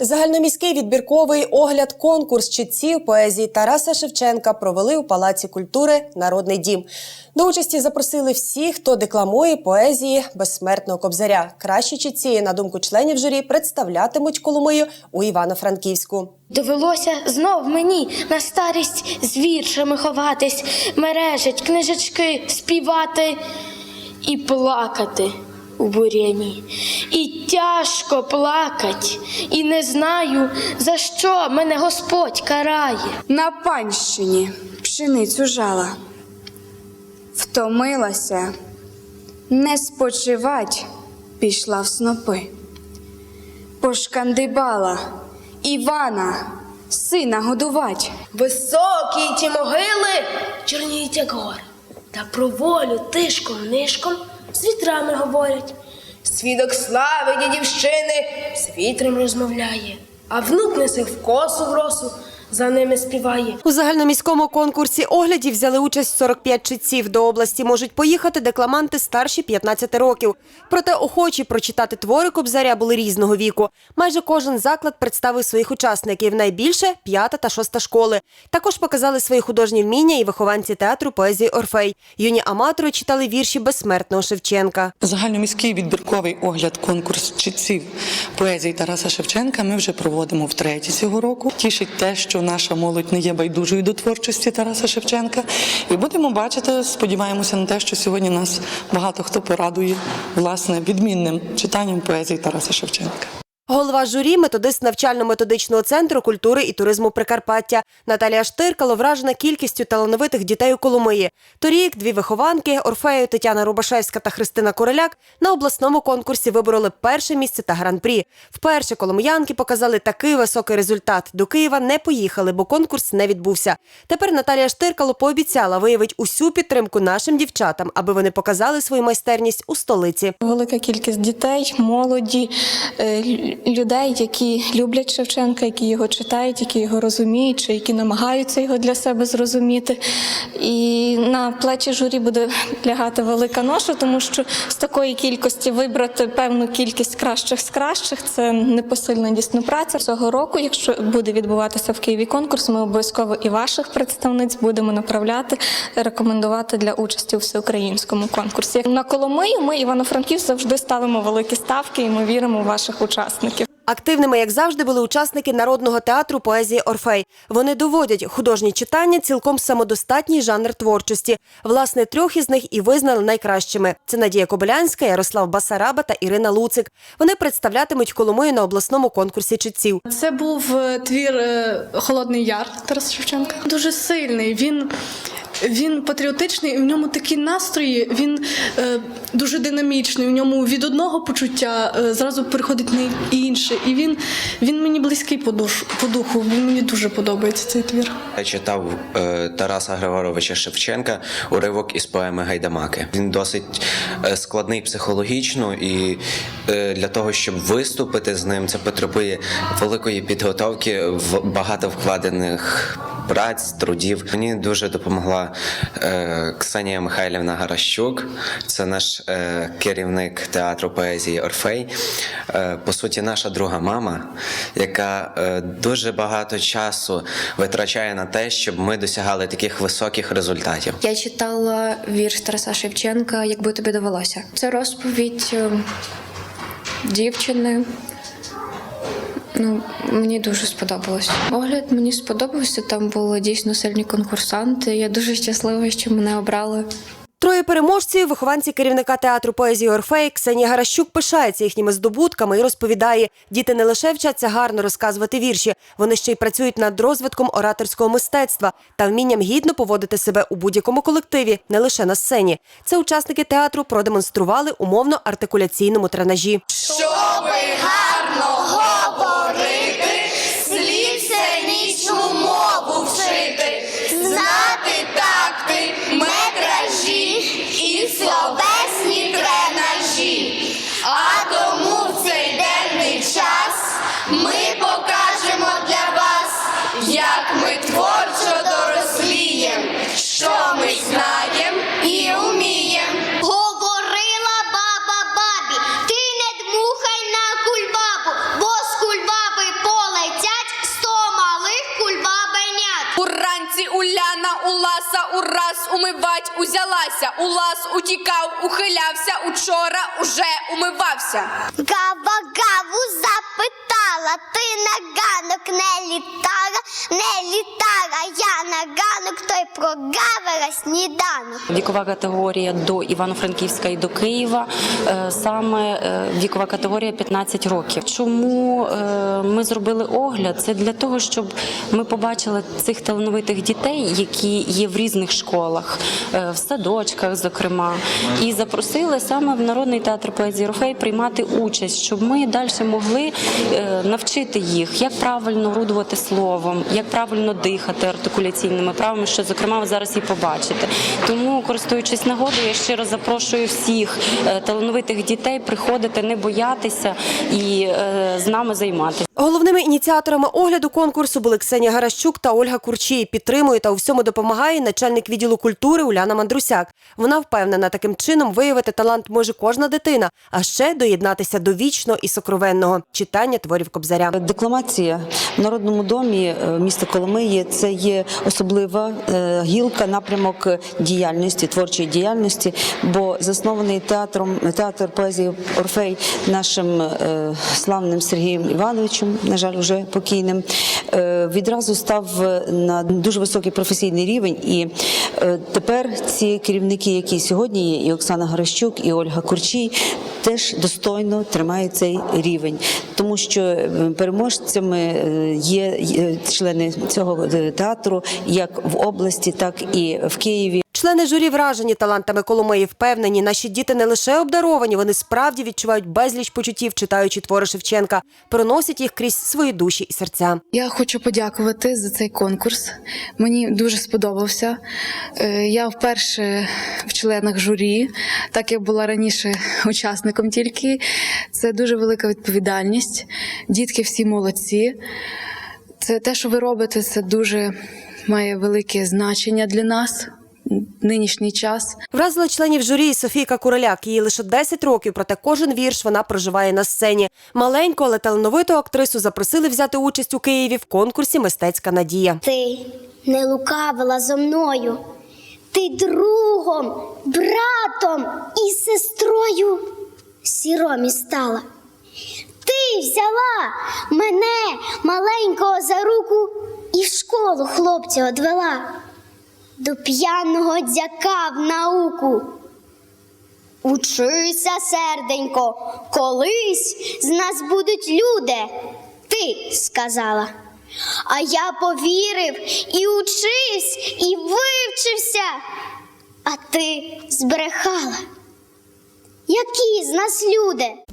Загальноміський відбірковий огляд конкурс читців поезії Тараса Шевченка провели у Палаці культури Народний дім. До участі запросили всіх, хто декламує поезії безсмертного кобзаря. Кращі читці, на думку членів журі, представлятимуть Коломию у Івано-Франківську. Довелося знов мені на старість з віршами ховатись, мережить книжечки співати і плакати у буряні. І тяжко плакать, і не знаю, за що мене Господь карає. На панщині пшеницю жала, втомилася, не спочивать пішла в снопи, пошкандибала Івана, сина годувать. Високі ті могили чорніють, як гори, та про волю тишком нишком з вітрами говорять. Свідок слави дідівщини з вітром розмовляє, а внук несе в косу в росу, за ними співає. У загальноміському конкурсі оглядів взяли участь 45 читців. До області можуть поїхати декламанти старші 15 років. Проте охочі прочитати твори Кобзаря були різного віку. Майже кожен заклад представив своїх учасників. Найбільше п'ята та шоста школи. Також показали свої художні вміння і вихованці театру поезії Орфей. Юні аматори читали вірші безсмертного Шевченка. Загальноміський відбірковий огляд конкурс читців поезії Тараса Шевченка ми вже проводимо втретє цього року. Тішить те, що наша молодь не є байдужою до творчості Тараса Шевченка. І будемо бачити, сподіваємося на те, що сьогодні нас багато хто порадує власне відмінним читанням поезії Тараса Шевченка. Голова журі, методист навчально-методичного центру культури і туризму Прикарпаття Наталія Штиркало вражена кількістю талановитих дітей у Коломиї. Торік дві вихованки Орфею Тетяна Рубашевська та Христина Куреляк на обласному конкурсі вибороли перше місце та гран-прі. Вперше коломиянки показали такий високий результат. До Києва не поїхали, бо конкурс не відбувся. Тепер Наталія Штиркало пообіцяла виявити усю підтримку нашим дівчатам, аби вони показали свою майстерність у столиці. Велика кількість дітей, молоді, е, людей, які люблять Шевченка, які його читають, які його розуміють, чи які намагаються його для себе зрозуміти. І на плечі журі буде лягати велика ноша, тому що з такої кількості вибрати певну кількість кращих з кращих це непосильна дійсно праця. Цього року, якщо буде відбуватися в Києві конкурс, ми обов'язково і ваших представниць будемо направляти, рекомендувати для участі у всеукраїнському конкурсі. На Коломию ми Івано-Франківськ завжди ставимо великі ставки, і ми віримо в ваших учасників. Активними, як завжди, були учасники народного театру поезії Орфей. Вони доводять художні читання цілком самодостатній жанр творчості. Власне, трьох із них і визнали найкращими. Це Надія Кобилянська, Ярослав Басараба та Ірина Луцик. Вони представлятимуть Коломию на обласному конкурсі читців. Це був е, твір е, Холодний Яр Тараса Шевченка. Дуже сильний. Він. Він патріотичний, в ньому такі настрої, він е, дуже динамічний. У ньому від одного почуття е, зразу переходить на інше. І він, він мені близький по, душу, по духу. Він мені дуже подобається цей твір. Я читав е, Тараса Григоровича Шевченка уривок із поеми Гайдамаки. Він досить е, складний психологічно, і е, для того, щоб виступити з ним, це потребує великої підготовки, в багато вкладених праць, трудів. Мені дуже допомогла е, Ксенія Михайлівна Гаращук. Це наш е, керівник театру поезії Орфей. Е, по суті, наша друга мама, яка е, дуже багато часу витрачає на те, щоб ми досягали таких високих результатів. Я читала вірш Тараса Шевченка Якби тобі довелося. Це розповідь е, дівчини. Ну, мені дуже сподобалось. Огляд мені сподобався. Там були дійсно сильні конкурсанти. Я дуже щаслива, що мене обрали. Троє переможців, вихованці керівника театру поезії Орфей Ксенія Гаращук пишається їхніми здобутками і розповідає, діти не лише вчаться гарно розказувати вірші, вони ще й працюють над розвитком ораторського мистецтва та вмінням гідно поводити себе у будь-якому колективі, не лише на сцені. Це учасники театру продемонстрували умовно артикуляційному тренажі. слід узялася, у лас утікав, ухилявся, учора уже умивався. Гава гаву запитала, ти на ганок не літала, не літала, я на ганок, той прогавила сніданок. Вікова категорія до Івано-Франківська і до Києва е, саме е, вікова категорія 15 років. Чому е, ми зробили огляд? Це для того, щоб ми побачили цих талановитих дітей, які є в різних школах, в садочках, зокрема, і запросили саме в народний театр поезії Орфей приймати участь, щоб ми далі могли навчити їх, як правильно орудувати словом, як правильно дихати артикуляційними правами, що зокрема ви зараз і побачите. Тому, користуючись нагодою, я щиро запрошую всіх е, талановитих дітей приходити, не боятися і е, з нами займатися. Головними ініціаторами огляду конкурсу були Ксенія Гаращук та Ольга Курчій. Підтримує та у всьому допомагає начальник відділу культури Уляна Мандрусяк. Вона впевнена, таким чином виявити талант може кожна дитина, а ще доєднатися до вічного і сокровенного читання творів Кобзаря. Декламація в народному домі е, міста Коломиї це є особлива е, гілка, напрямок діяльності, творчої діяльності, бо заснований театром театр поезії Орфей нашим е, славним Сергієм Івановичем, на жаль, уже покійним, е, відразу став на дуже високий професійний рівень. І тепер ці керівники, які сьогодні є, і Оксана Гаращук, і Ольга Курчій, теж достойно тримають цей рівень, тому що переможцями є є члени цього е, театру як в області, так і в Києві. Члени журі вражені талантами Коломиї впевнені, наші діти не лише обдаровані, вони справді відчувають безліч почуттів, читаючи твори Шевченка, проносять їх крізь свої душі і серця. Я хочу подякувати за цей конкурс. Мені дуже сподобався. Е, Я вперше в членах журі, так як була раніше учасником тільки. Це дуже велика відповідальність. Дітки всі молодці. Це те, що ви робите, це дуже має велике значення для нас нинішній час. Вразила членів журі Софійка Куроляк. Їй лише 10 років, проте кожен вірш вона проживає на сцені. Маленьку, але талановиту актрису запросили взяти участь у Києві в конкурсі Мистецька надія. Ти не лукавила зо мною, ти другом, братом і сестрою сіромі стала. Ти взяла маленького за руку і в школу хлопця одвела до п'яного дяка в науку. Учися, серденько, колись з нас будуть люди, ти сказала. А я повірив і учився, і вивчився, а ти збрехала. Які з нас люди?